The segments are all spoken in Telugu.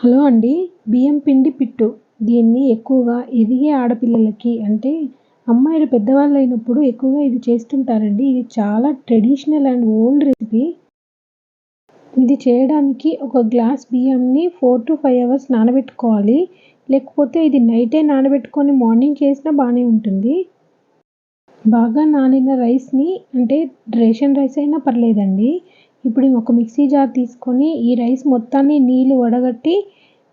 హలో అండి బియ్యం పిండి పిట్టు. దీన్ని ఎక్కువగా ఎదిగే ఆడపిల్లలకి అంటే అమ్మాయిలు పెద్దవాళ్ళు అయినప్పుడు ఎక్కువగా ఇది చేస్తుంటారండి. ఇది చాలా ట్రెడిషనల్ అండ్ ఓల్డ్ రెసిపీ. ఇది చేయడానికి ఒక గ్లాస్ బియ్యంని ఫోర్ టు ఫైవ్ అవర్స్ నానబెట్టుకోవాలి. లేకపోతే ఇది నైటే నానబెట్టుకొని మార్నింగ్ చేసినా బాగానే ఉంటుంది. బాగా నానిన రైస్ని అంటే రేషన్ రైస్ అయినా పర్లేదండి. ఇప్పుడు ఒక మిక్సీ జార్ తీసుకొని ఈ రైస్ మొత్తాన్ని నీళ్ళు వడగట్టి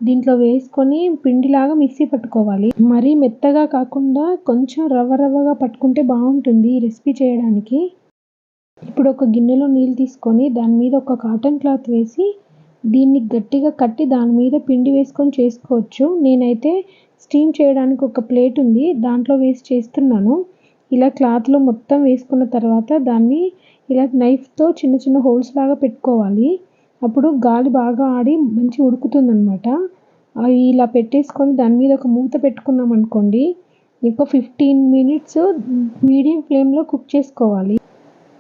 దీంట్లో వేసుకొని పిండిలాగా మిక్సీ పట్టుకోవాలి. మరీ మెత్తగా కాకుండా కొంచెం రవ్వ రవ్వగా పట్టుకుంటే బాగుంటుంది ఈ రెసిపీ చేయడానికి. ఇప్పుడు ఒక గిన్నెలో నీళ్ళు తీసుకొని దాని మీద ఒక కాటన్ క్లాత్ వేసి దీన్ని గట్టిగా కట్టి దాని మీద పిండి వేసుకొని చేసుకోవచ్చు. నేనైతే స్టీమ్ చేయడానికి ఒక ప్లేట్ ఉంది దాంట్లో వేసి చేస్తున్నాను. ఇలా క్లాత్లో మొత్తం వేసుకున్న తర్వాత దాన్ని ఇలా నైఫ్తో చిన్న చిన్న హోల్స్ లాగా పెట్టుకోవాలి. అప్పుడు గాలి బాగా ఆడి మంచి ఉడుకుతుందనమాట ఇలా పెట్టేసుకొని దాని మీద ఒక మూత పెట్టుకున్నాం అనుకోండి. ఇంకో ఫిఫ్టీన్ మినిట్స్ మీడియం ఫ్లేమ్లో కుక్ చేసుకోవాలి.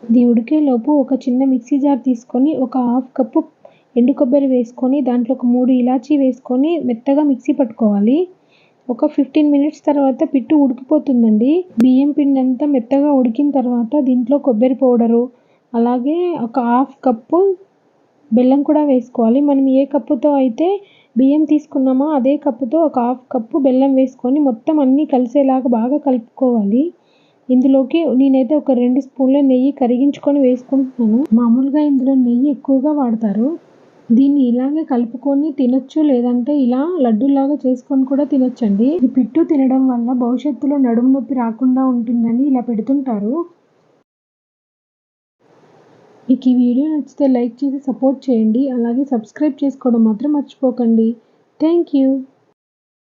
ఇది ఉడికేలోపు ఒక చిన్న మిక్సీ జార్ తీసుకొని ఒక హాఫ్ కప్పు ఎండు కొబ్బరి వేసుకొని దాంట్లో ఒక మూడు ఇలాచీ వేసుకొని మెత్తగా మిక్సీ పట్టుకోవాలి. ఒక ఫిఫ్టీన్ మినిట్స్ తర్వాత పిట్టు ఉడికిపోతుందండి. బియ్యం పిండి అంతా మెత్తగా ఉడికిన తర్వాత దీంట్లో కొబ్బరి పౌడరు అలాగే ఒక హాఫ్ కప్పు బెల్లం కూడా వేసుకోవాలి. మనం ఏ కప్పుతో అయితే బియ్యం తీసుకున్నామో అదే కప్పుతో ఒక హాఫ్ కప్పు బెల్లం వేసుకొని మొత్తం అన్నీ కలిసేలాగా బాగా కలుపుకోవాలి. ఇందులోకి నేనైతే ఒక రెండు స్పూన్ల నెయ్యి కరిగించుకొని వేసుకుంటున్నాను. మామూలుగా ఇందులో నెయ్యి ఎక్కువగా వాడతారు. దీన్ని ఇలాగే కలుపుకొని తినొచ్చు లేదంటే ఇలా లడ్డూలాగా చేసుకొని కూడా తినొచ్చండి. ఈ పిట్టు తినడం వల్ల భవిష్యత్తులో నడుము నొప్పి రాకుండా ఉంటుందని ఇలా పెడుతుంటారు. మీకు ఈ వీడియో నచ్చితే లైక్ చేసి సపోర్ట్ చేయండి. అలాగే సబ్స్క్రైబ్ చేసుకోవడం మాత్రం మర్చిపోకండి. Thank you.